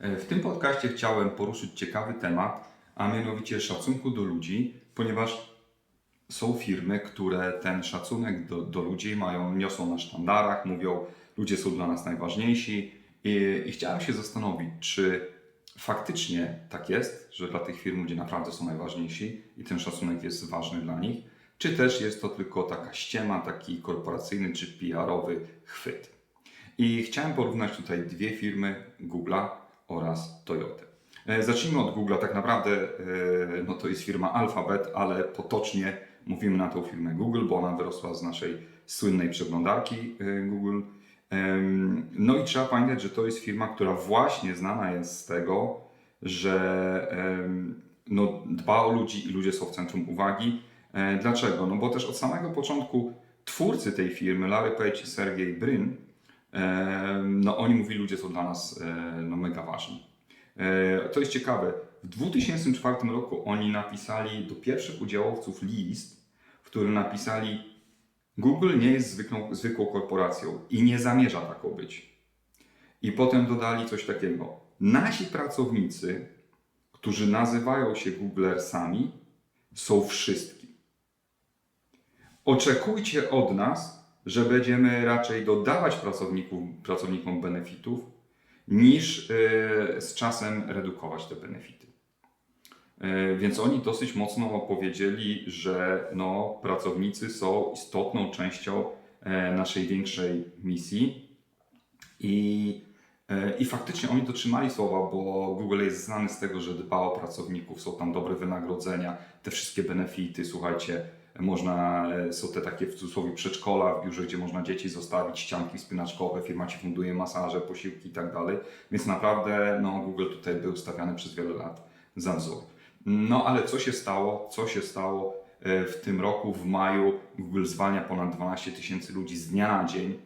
E, W tym podcaście chciałem poruszyć ciekawy temat, a mianowicie szacunku do ludzi, ponieważ są firmy, które ten szacunek do, do ludzi mają, niosą na sztandarach, mówią, ludzie są dla nas najważniejsi i, i chciałem się zastanowić, czy faktycznie tak jest, że dla tych firm ludzie naprawdę są najważniejsi i ten szacunek jest ważny dla nich, czy też jest to tylko taka ściema, taki korporacyjny czy PR-owy chwyt. I chciałem porównać tutaj dwie firmy, Google'a oraz Toyota. E, Zacznijmy od Google'a. Tak naprawdę e, no to jest firma Alphabet, ale potocznie mówimy na tą firmę Google, bo ona wyrosła z naszej słynnej przeglądarki e, Google. No i trzeba pamiętać, że to jest firma, która właśnie znana jest z tego, że no, dba o ludzi i ludzie są w centrum uwagi. Dlaczego? No bo też od samego początku twórcy tej firmy, Larry Page i Sergey Brin, no oni mówili, ludzie są dla nas e, no, mega ważni. E, To jest ciekawe. W 2004 roku oni napisali do pierwszych udziałowców list, w którym napisali Google nie jest zwykłą, zwykłą korporacją i nie zamierza taką być. I potem dodali coś takiego. Nasi pracownicy, którzy nazywają się Googlersami, są wszystkim. Oczekujcie od nas, że będziemy raczej dodawać pracownikom benefitów, niż e, z czasem redukować te benefity. E, Więc oni dosyć mocno powiedzieli, że no, pracownicy są istotną częścią e, naszej większej misji i, e, i faktycznie oni dotrzymali słowa, bo Google jest znany z tego, że dba o pracowników, są tam dobre wynagrodzenia, te wszystkie benefity, słuchajcie, można, e, są te takie w cudzysłowie przedszkola w biurze, gdzie można dzieci zostawić, ścianki wspinaczkowe, firma Ci funduje masaże, posiłki i tak dalej, więc naprawdę no, Google tutaj był stawiany przez wiele lat za wzór. No ale co się stało? Co się stało e, w tym roku, w maju? Google zwalnia ponad 12 tysięcy ludzi z dnia na dzień.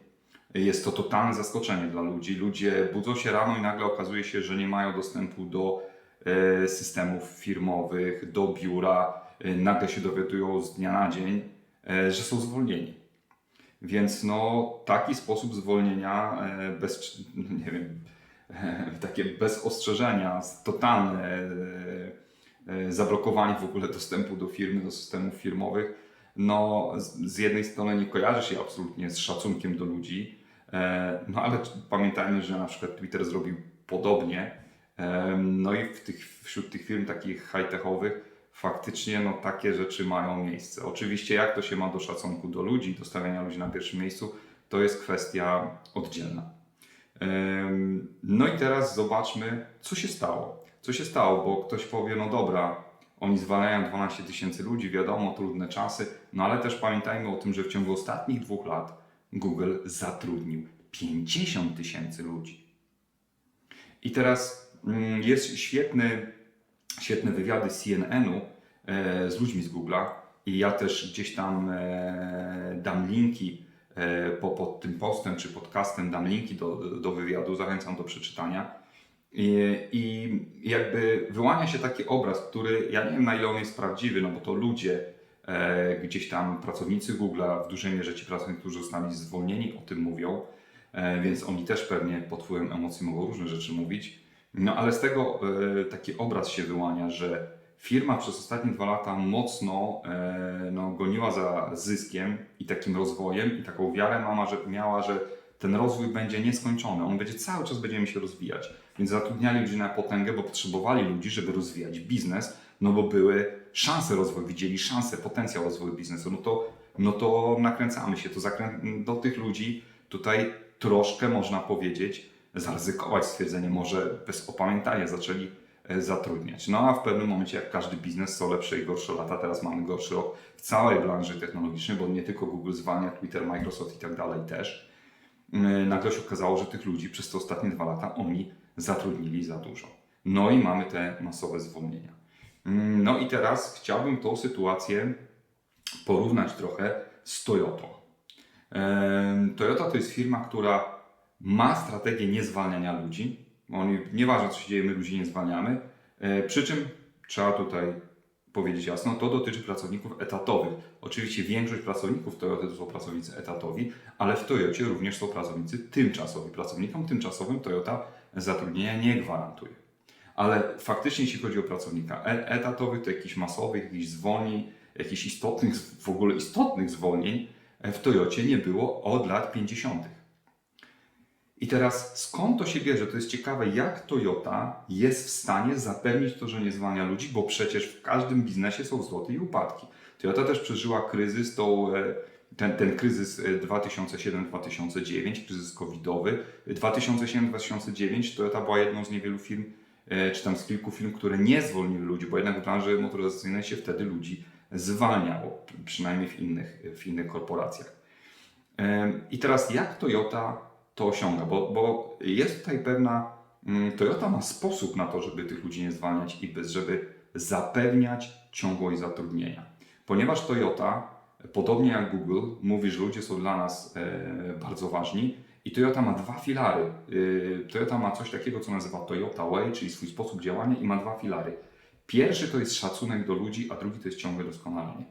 Jest to totalne zaskoczenie dla ludzi. Ludzie budzą się rano i nagle okazuje się, że nie mają dostępu do e, systemów firmowych, do biura. E, Nagle się dowiadują z dnia na dzień, e, że są zwolnieni. Więc no, taki sposób zwolnienia e, bez, no nie wiem, e, takie bez ostrzeżenia, totalne zablokowanie w ogóle dostępu do firmy, do systemów firmowych, no z, jednej strony nie kojarzy się absolutnie z szacunkiem do ludzi, no ale pamiętajmy, że na przykład Twitter zrobił podobnie, no i w tych, wśród tych firm takich high-techowych faktycznie no, takie rzeczy mają miejsce. Oczywiście jak to się ma do szacunku do ludzi, do stawiania ludzi na pierwszym miejscu, to jest kwestia oddzielna. No i teraz zobaczmy, co się stało. Co się stało, bo ktoś powie, no dobra, oni zwalniają 12 tysięcy ludzi, wiadomo, trudne czasy, no ale też pamiętajmy o tym, że w ciągu ostatnich dwóch lat Google zatrudnił 50 tysięcy ludzi. I teraz mm, jest świetny, świetne wywiady CNN-u e, z ludźmi z Google'a i ja też gdzieś tam e, dam linki e, po, pod tym postem czy podcastem, dam linki do, do wywiadu, zachęcam do przeczytania. I, I jakby wyłania się taki obraz, który ja nie wiem na ile on jest prawdziwy, no bo to ludzie, e, gdzieś tam pracownicy Google'a, w dużej mierze ci pracownicy, którzy zostali zwolnieni, o tym mówią, e, więc oni też pewnie pod wpływem emocji mogą różne rzeczy mówić. No ale z tego e, taki obraz się wyłania, że firma przez ostatnie dwa lata mocno e, no, goniła za zyskiem i takim rozwojem i taką wiarę mama, że miała, że ten rozwój będzie nieskończony, on będzie cały czas będziemy się rozwijać. Więc zatrudniali ludzi na potęgę, bo potrzebowali ludzi, żeby rozwijać biznes, no bo były szanse rozwoju, widzieli szansę, potencjał rozwoju biznesu. No to, no to nakręcamy się, to zakrę... do tych ludzi tutaj troszkę można powiedzieć, zaryzykować stwierdzenie, może bez opamiętania zaczęli e, zatrudniać. No a w pewnym momencie, jak każdy biznes, są lepsze i gorsze lata, teraz mamy gorszy rok w całej branży technologicznej, bo nie tylko Google zwalnia, Twitter, Microsoft i tak dalej też. Yy, Nagle się okazało, że tych ludzi przez te ostatnie dwa lata oni zatrudnili za dużo. No i mamy te masowe zwolnienia. Yy, No i teraz chciałbym tą sytuację porównać trochę z Toyotą. Toyota to jest firma, która ma strategię niezwalniania ludzi. Oni, nieważne co się dzieje, my ludzi nie zwalniamy. E, Przy czym trzeba tutaj powiedzieć jasno, to dotyczy pracowników etatowych. Oczywiście większość pracowników Toyoty to są pracownicy etatowi, ale w Toyocie również są pracownicy tymczasowi. Pracownikom tymczasowym Toyota zatrudnienia nie gwarantuje. Ale faktycznie, jeśli chodzi o pracownika e- etatowych, to jakichś masowych, jakichś zwolnień, jakichś istotnych, w ogóle istotnych zwolnień w Toyocie nie było od lat 50. I teraz skąd to się bierze? To jest ciekawe, jak Toyota jest w stanie zapewnić to, że nie zwalnia ludzi, bo przecież w każdym biznesie są wzloty i upadki. Toyota też przeżyła kryzys, tą, e, ten, ten kryzys e, 2007-2009, kryzys covidowy. 2007-2009 Toyota była jedną z niewielu firm, e, czy tam z kilku firm, które nie zwolniły ludzi, bo jednak w branży motoryzacyjnej się wtedy ludzi zwalniało, przynajmniej w innych, w innych korporacjach. I teraz jak Toyota to osiąga? Bo, bo jest tutaj pewna. mm, Toyota ma sposób na to, żeby tych ludzi nie zwalniać i bez, żeby zapewniać ciągłość zatrudnienia. Ponieważ Toyota, podobnie jak Google, mówi, że ludzie są dla nas e, bardzo ważni i Toyota ma dwa filary. Y, Toyota ma coś takiego, co nazywa Toyota Way, czyli swój sposób działania i ma dwa filary. Pierwszy to jest szacunek do ludzi, a drugi to jest ciągłe doskonalenie.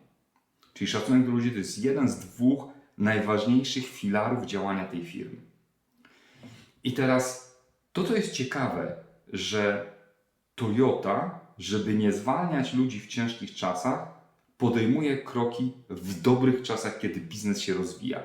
Czyli szacunek do ludzi to jest jeden z dwóch najważniejszych filarów działania tej firmy. I teraz to, co jest ciekawe, że Toyota, żeby nie zwalniać ludzi w ciężkich czasach, podejmuje kroki w dobrych czasach, kiedy biznes się rozwija.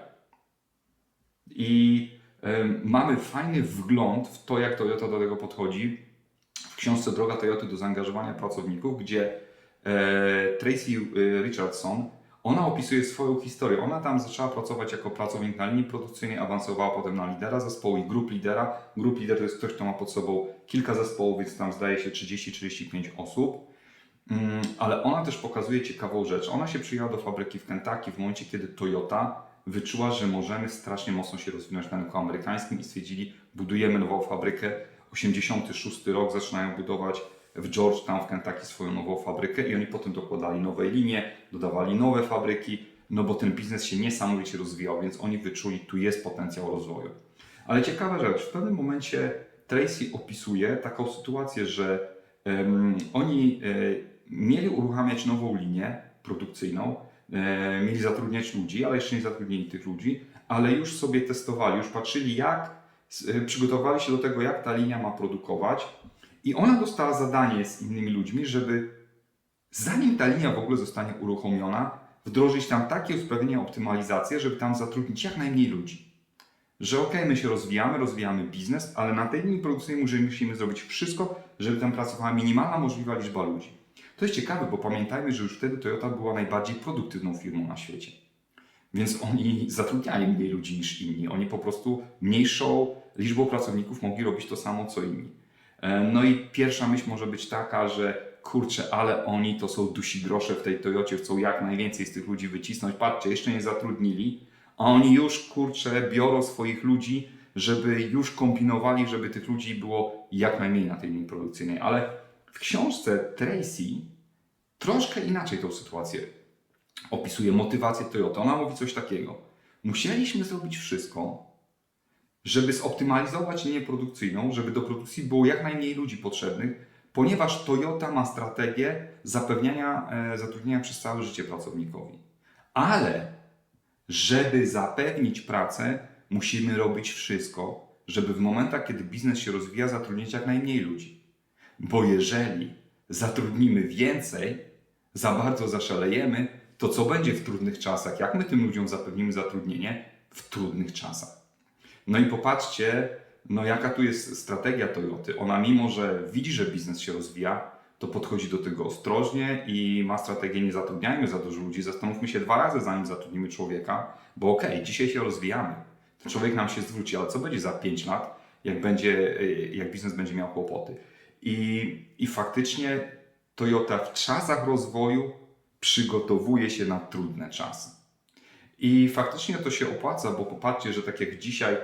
I em, mamy fajny wgląd w to, jak Toyota do tego podchodzi w książce Droga Toyoty do zaangażowania pracowników, gdzie e, Tracy e, Richardson ona opisuje swoją historię. Ona tam zaczęła pracować jako pracownik na linii produkcyjnej, awansowała potem na lidera zespołu i grup lidera. Grup lider to jest ktoś, kto ma pod sobą kilka zespołów, więc tam zdaje się 30-35 osób. Mm, Ale ona też pokazuje ciekawą rzecz. Ona się przyjęła do fabryki w Kentucky w momencie, kiedy Toyota wyczuła, że możemy strasznie mocno się rozwinąć na rynku amerykańskim i stwierdzili, budujemy nową fabrykę. 86 rok zaczynają budować w Georgetown w Kentucky swoją nową fabrykę i oni potem dokładali nowe linie, dodawali nowe fabryki, no bo ten biznes się niesamowicie rozwijał, więc oni wyczuli, tu jest potencjał rozwoju. Ale ciekawa rzecz, w pewnym momencie Tracy opisuje taką sytuację, że em, oni e, mieli uruchamiać nową linię produkcyjną, e, mieli zatrudniać ludzi, ale jeszcze nie zatrudnili tych ludzi, ale już sobie testowali, już patrzyli jak, e, przygotowali się do tego, jak ta linia ma produkować i ona dostała zadanie z innymi ludźmi, żeby zanim ta linia w ogóle zostanie uruchomiona, wdrożyć tam takie usprawnienia, optymalizacje, żeby tam zatrudnić jak najmniej ludzi. Że okej, my się rozwijamy, rozwijamy biznes, ale na tej linii produkcyjnej musimy, musimy zrobić wszystko, żeby tam pracowała minimalna możliwa liczba ludzi. To jest ciekawe, bo pamiętajmy, że już wtedy Toyota była najbardziej produktywną firmą na świecie. Więc oni zatrudniali mniej ludzi niż inni. Oni po prostu mniejszą liczbą pracowników mogli robić to samo co inni. E, No i pierwsza myśl może być taka, że kurczę, ale oni to są dusi grosze w tej Toyocie, chcą jak najwięcej z tych ludzi wycisnąć. Patrzcie, jeszcze nie zatrudnili, a oni już kurczę biorą swoich ludzi, żeby już kombinowali, żeby tych ludzi było jak najmniej na tej linii produkcyjnej. Ale w książce Tracy troszkę inaczej tą sytuację opisuje, motywację Toyota. Ona mówi coś takiego. Musieliśmy zrobić wszystko, żeby zoptymalizować linię produkcyjną, żeby do produkcji było jak najmniej ludzi potrzebnych, ponieważ Toyota ma strategię zapewniania e, zatrudnienia przez całe życie pracownikowi. Ale żeby zapewnić pracę, musimy robić wszystko, żeby w momentach, kiedy biznes się rozwija, zatrudnić jak najmniej ludzi. Bo jeżeli zatrudnimy więcej, za bardzo zaszalejemy, to co będzie w trudnych czasach? Jak my tym ludziom zapewnimy zatrudnienie w trudnych czasach? No i popatrzcie, no jaka tu jest strategia Toyoty. Ona mimo, że widzi, że biznes się rozwija, to podchodzi do tego ostrożnie i ma strategię nie zatrudniajmy za dużo ludzi, zastanówmy się dwa razy zanim zatrudnimy człowieka, bo okej, dzisiaj się rozwijamy, ten człowiek nam się zwróci, ale co będzie za 5 lat, jak, będzie, y, jak biznes będzie miał kłopoty. I, I faktycznie Toyota w czasach rozwoju przygotowuje się na trudne czasy. I faktycznie to się opłaca, bo popatrzcie, że tak jak dzisiaj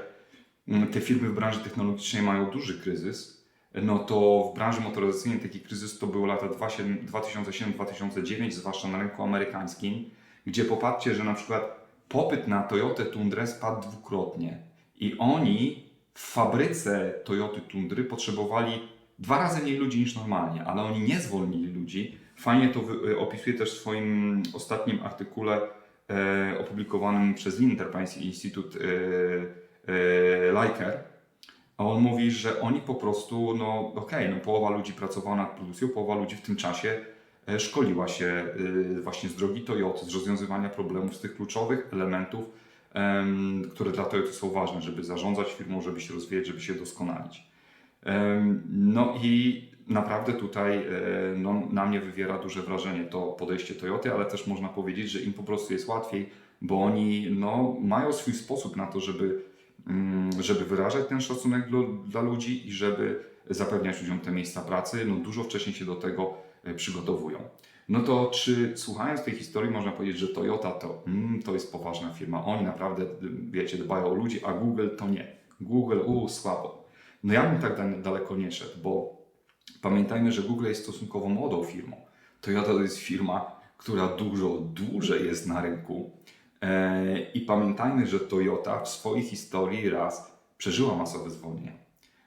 te firmy w branży technologicznej mają duży kryzys, no to w branży motoryzacyjnej taki kryzys to były lata 2007-2009, zwłaszcza na rynku amerykańskim, gdzie popatrzcie, że na przykład popyt na Toyotę Tundrę spadł dwukrotnie i oni w fabryce Toyoty Tundry potrzebowali dwa razy mniej ludzi niż normalnie, ale oni nie zwolnili ludzi. Fajnie to wy- opisuje też w swoim ostatnim artykule e, opublikowanym przez Institute e, e, Liker, A on mówi, że oni po prostu, no okej, no połowa ludzi pracowała nad produkcją, połowa ludzi w tym czasie e, szkoliła się y, właśnie z drogi Toyota, z rozwiązywania problemów, z tych kluczowych elementów, em, które dla Toyota są ważne, żeby zarządzać firmą, żeby się rozwijać, żeby się doskonalić. No i naprawdę tutaj e, no, na mnie wywiera duże wrażenie to podejście Toyoty, ale też można powiedzieć, że im po prostu jest łatwiej, bo oni no, mają swój sposób na to, żeby, żeby wyrażać ten szacunek dla, ludzi i żeby zapewniać ludziom te miejsca pracy. No, dużo wcześniej się do tego e, przygotowują. No to czy słuchając tej historii można powiedzieć, że Toyota to, mm, to jest poważna firma, oni naprawdę, wiecie, dbają o ludzi, a Google to nie. Google, u, słabo. No ja bym tak da- daleko nie szedł, bo pamiętajmy, że Google jest stosunkowo młodą firmą. Toyota to jest firma, która dużo dłużej jest na rynku. E, I pamiętajmy, że Toyota w swojej historii raz przeżyła masowe zwolnienia.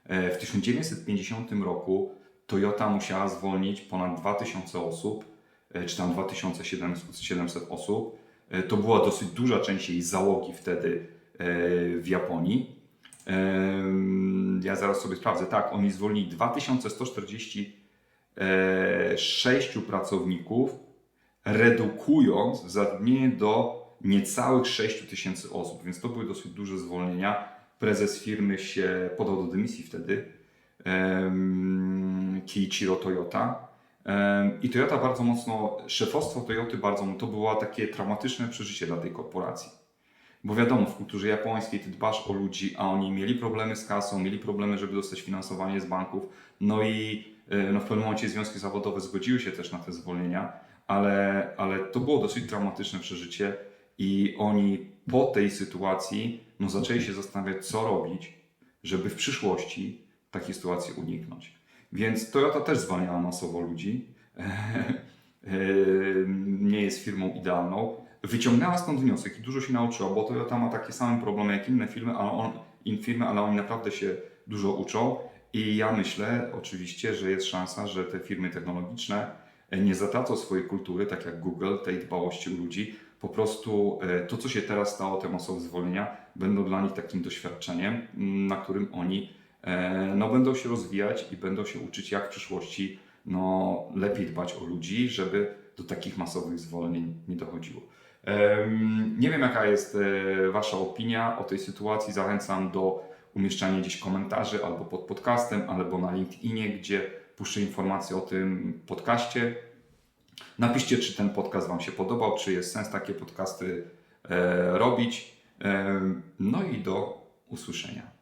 E, W 1950 roku Toyota musiała zwolnić ponad 2000 osób, e, czy tam 2700 osób. To była dosyć duża część jej załogi wtedy w Japonii. Ja zaraz sobie sprawdzę. Tak, oni zwolnili 2146 pracowników, redukując zatrudnienie do niecałych 6 tysięcy osób, więc to były dosyć duże zwolnienia. Prezes firmy się podał do dymisji wtedy, em, Kiichiro Toyota. I Toyota bardzo mocno, szefostwo Toyoty bardzo, to było takie traumatyczne przeżycie dla tej korporacji. Bo wiadomo, w kulturze japońskiej ty dbasz o ludzi, a oni mieli problemy z kasą, mieli problemy, żeby dostać finansowanie z banków. No i e, no w pewnym momencie związki zawodowe zgodziły się też na te zwolnienia, ale, ale to było dosyć traumatyczne przeżycie i oni po tej sytuacji no, zaczęli się zastanawiać, co robić, żeby w przyszłości takiej sytuacji uniknąć. Więc Toyota też zwalniała masowo ludzi. Nie jest firmą idealną. Wyciągnęła stąd wniosek i dużo się nauczyła, bo Toyota ma takie same problemy jak inne firmy, ale, on, in firmy, ale oni naprawdę się dużo uczą. I ja myślę oczywiście, że jest szansa, że te firmy technologiczne nie zatracą swojej kultury, tak jak Google, tej dbałości o ludzi. Po prostu e, to, co się teraz stało, te masowe zwolnienia, będą dla nich takim doświadczeniem, m, na którym oni e, no, będą się rozwijać i będą się uczyć, jak w przyszłości no, lepiej dbać o ludzi, żeby do takich masowych zwolnień nie dochodziło. Nie wiem, jaka jest e, Wasza opinia o tej sytuacji. Zachęcam do umieszczania gdzieś komentarzy albo pod podcastem, albo na LinkedInie, gdzie puszczę informacje o tym podcaście. Napiszcie, czy ten podcast Wam się podobał, czy jest sens takie podcasty e, robić. Em, No i do usłyszenia.